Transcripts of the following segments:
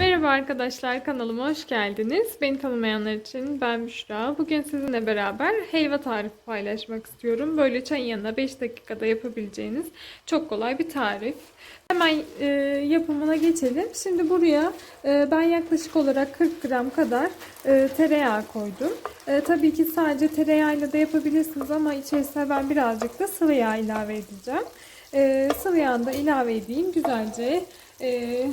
Merhaba arkadaşlar kanalıma hoş geldiniz. Beni tanımayanlar için ben Büşra. Bugün sizinle beraber helva tarifi paylaşmak istiyorum. Böyle çayın yanına 5 dakikada yapabileceğiniz çok kolay bir tarif. Hemen e, yapımına geçelim. Şimdi buraya e, ben yaklaşık olarak 40 gram kadar e, tereyağı koydum. E, tabii ki sadece tereyağıyla da yapabilirsiniz ama içerisine ben birazcık da sıvı yağ ilave edeceğim. E, sıvı yağını da ilave edeyim. Güzelce e,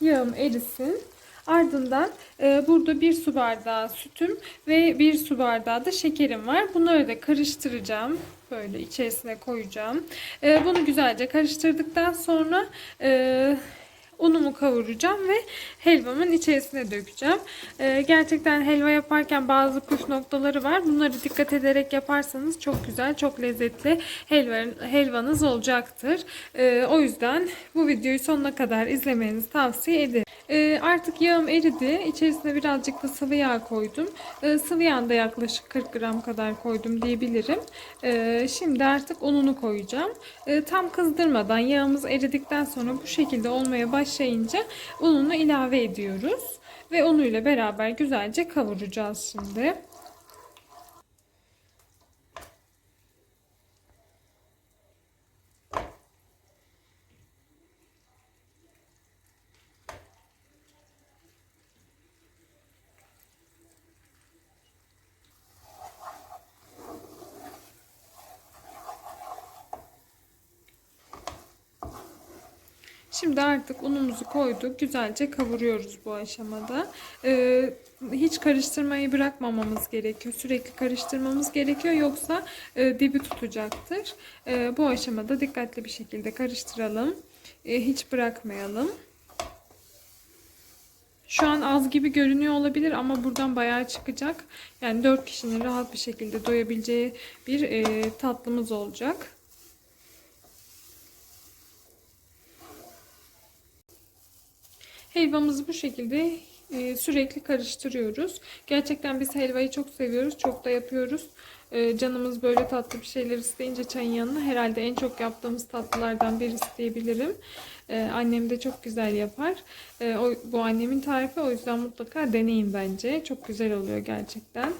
yağım erisin. Ardından e, burada bir su bardağı sütüm ve bir su bardağı da şekerim var. Bunları da karıştıracağım. Böyle içerisine koyacağım. E, bunu güzelce karıştırdıktan sonra e, unumu kavuracağım ve helvamın içerisine dökeceğim. E, gerçekten helva yaparken bazı püf noktaları var. Bunları dikkat ederek yaparsanız çok güzel, çok lezzetli helva, helvanız olacaktır. E, o yüzden bu videoyu sonuna kadar izlemenizi tavsiye ederim. E, artık yağım eridi. İçerisine birazcık da sıvı yağ koydum. E, sıvı yağ da yaklaşık 40 gram kadar koydum diyebilirim. E, şimdi artık ununu koyacağım. Tam kızdırmadan yağımız eridikten sonra bu şekilde olmaya başlayınca ununu ilave ediyoruz. Ve unuyla beraber güzelce kavuracağız şimdi. Şimdi artık unumuzu koyduk. Güzelce kavuruyoruz bu aşamada. Ee, hiç karıştırmayı bırakmamamız gerekiyor. Sürekli karıştırmamız gerekiyor. Yoksa e, dibi tutacaktır. E, bu aşamada dikkatli bir şekilde karıştıralım. E, hiç bırakmayalım. Şu an az gibi görünüyor olabilir ama buradan bayağı çıkacak. Yani 4 kişinin rahat bir şekilde doyabileceği bir e, tatlımız olacak. Helvamızı bu şekilde e, sürekli karıştırıyoruz. Gerçekten biz helvayı çok seviyoruz. Çok da yapıyoruz. E, canımız böyle tatlı bir şeyler isteyince çayın yanına herhalde en çok yaptığımız tatlılardan birisi diyebilirim. E, annem de çok güzel yapar. E, o, bu annemin tarifi o yüzden mutlaka deneyin bence. Çok güzel oluyor gerçekten.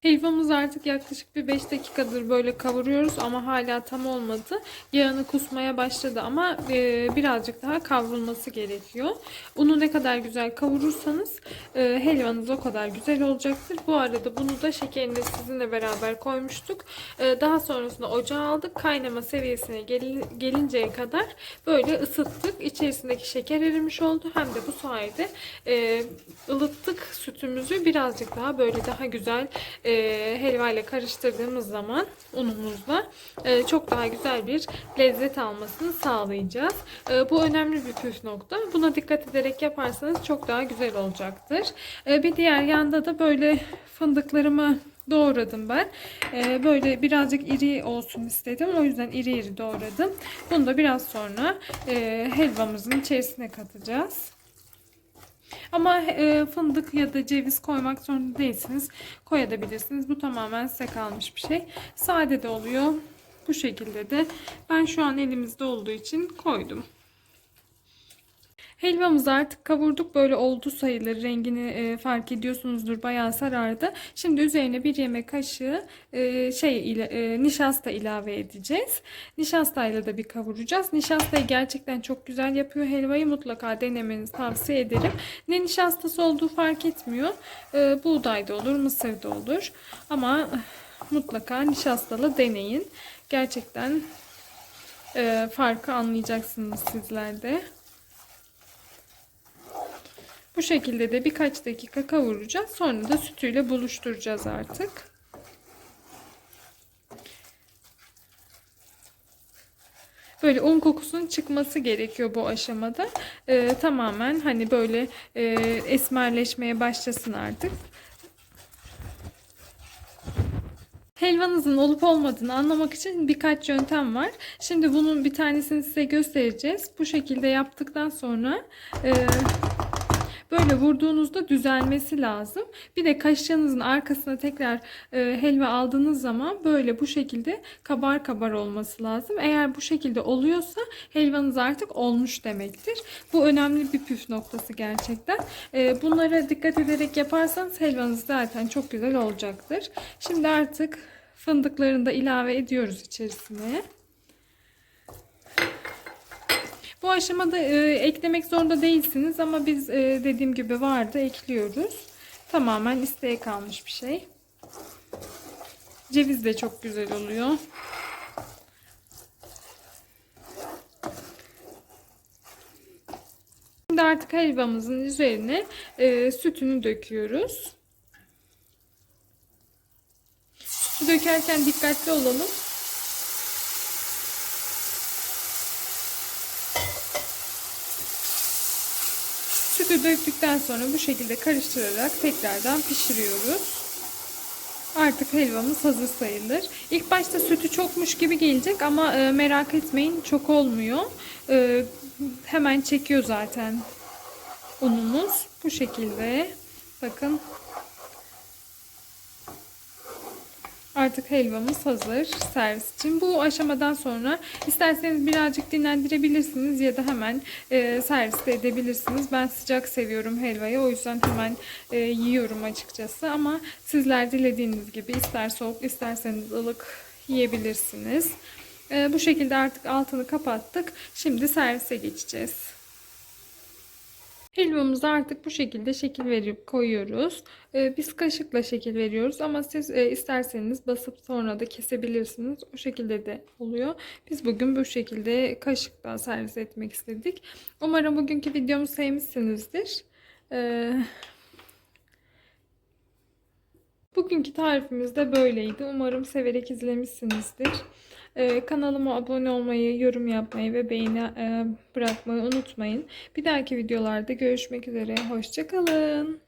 Helvamız artık yaklaşık bir 5 dakikadır böyle kavuruyoruz ama hala tam olmadı. Yağını kusmaya başladı ama e, birazcık daha kavrulması gerekiyor. Unu ne kadar güzel kavurursanız e, helvanız o kadar güzel olacaktır. Bu arada bunu da şekerini sizinle beraber koymuştuk. E, daha sonrasında ocağa aldık. Kaynama seviyesine gel, gelinceye kadar böyle ısıttık. İçerisindeki şeker erimiş oldu. Hem de bu sayede e, ılıttık sütümüzü birazcık daha böyle daha güzel e, helva ile karıştırdığımız zaman unumuzla e, çok daha güzel bir lezzet almasını sağlayacağız. E, bu önemli bir püf nokta. Buna dikkat ederek yaparsanız çok daha güzel olacaktır. E, bir diğer yanda da böyle fındıklarımı doğradım ben. Ee, böyle birazcık iri olsun istedim. O yüzden iri iri doğradım. Bunu da biraz sonra e, helvamızın içerisine katacağız. Ama e, fındık ya da ceviz koymak zorunda değilsiniz. Koyabilirsiniz. Bu tamamen size kalmış bir şey. Sade de oluyor. Bu şekilde de ben şu an elimizde olduğu için koydum. Helvamızı artık kavurduk. Böyle oldu sayılır. Rengini e, fark ediyorsunuzdur. Bayağı sarardı. Şimdi üzerine bir yemek kaşığı e, şey ile, e, nişasta ilave edeceğiz. Nişastayla da bir kavuracağız. Nişastayı gerçekten çok güzel yapıyor helvayı. Mutlaka denemenizi tavsiye ederim. Ne nişastası olduğu fark etmiyor. E, buğday da olur, mısır da olur. Ama mutlaka nişastalı deneyin. Gerçekten e, farkı anlayacaksınız sizler de. Bu şekilde de birkaç dakika kavuracağız. Sonra da sütüyle buluşturacağız artık. Böyle un kokusunun çıkması gerekiyor bu aşamada. Ee, tamamen hani böyle e, esmerleşmeye başlasın artık. Helvanızın olup olmadığını anlamak için birkaç yöntem var. Şimdi bunun bir tanesini size göstereceğiz. Bu şekilde yaptıktan sonra... E, böyle vurduğunuzda düzelmesi lazım. Bir de kaşığınızın arkasına tekrar e, helva aldığınız zaman böyle bu şekilde kabar kabar olması lazım. Eğer bu şekilde oluyorsa helvanız artık olmuş demektir. Bu önemli bir püf noktası gerçekten. E, bunlara dikkat ederek yaparsanız helvanız zaten çok güzel olacaktır. Şimdi artık fındıklarını da ilave ediyoruz içerisine. Bu aşamada e, eklemek zorunda değilsiniz ama biz e, dediğim gibi vardı ekliyoruz. Tamamen isteğe kalmış bir şey. Ceviz de çok güzel oluyor. Şimdi artık helvamızın üzerine e, sütünü döküyoruz. Sütü dökerken dikkatli olalım. Sütü döktükten sonra bu şekilde karıştırarak tekrardan pişiriyoruz. Artık helvamız hazır sayılır. İlk başta sütü çokmuş gibi gelecek ama e, merak etmeyin çok olmuyor. E, hemen çekiyor zaten unumuz. Bu şekilde. Bakın. Artık helvamız hazır servis için. Bu aşamadan sonra isterseniz birazcık dinlendirebilirsiniz ya da hemen e, servis de edebilirsiniz. Ben sıcak seviyorum helvayı. O yüzden hemen e, yiyorum açıkçası. Ama sizler dilediğiniz gibi ister soğuk isterseniz ılık yiyebilirsiniz. E, bu şekilde artık altını kapattık. Şimdi servise geçeceğiz. Helvamızı artık bu şekilde şekil verip koyuyoruz. Ee, biz kaşıkla şekil veriyoruz ama siz e, isterseniz basıp sonra da kesebilirsiniz. O şekilde de oluyor. Biz bugün bu şekilde kaşıkla servis etmek istedik. Umarım bugünkü videomu sevmişsinizdir. Ee, bugünkü tarifimiz de böyleydi. Umarım severek izlemişsinizdir. Ee, kanalıma abone olmayı, yorum yapmayı ve beğeni e, bırakmayı unutmayın. Bir dahaki videolarda görüşmek üzere. Hoşçakalın.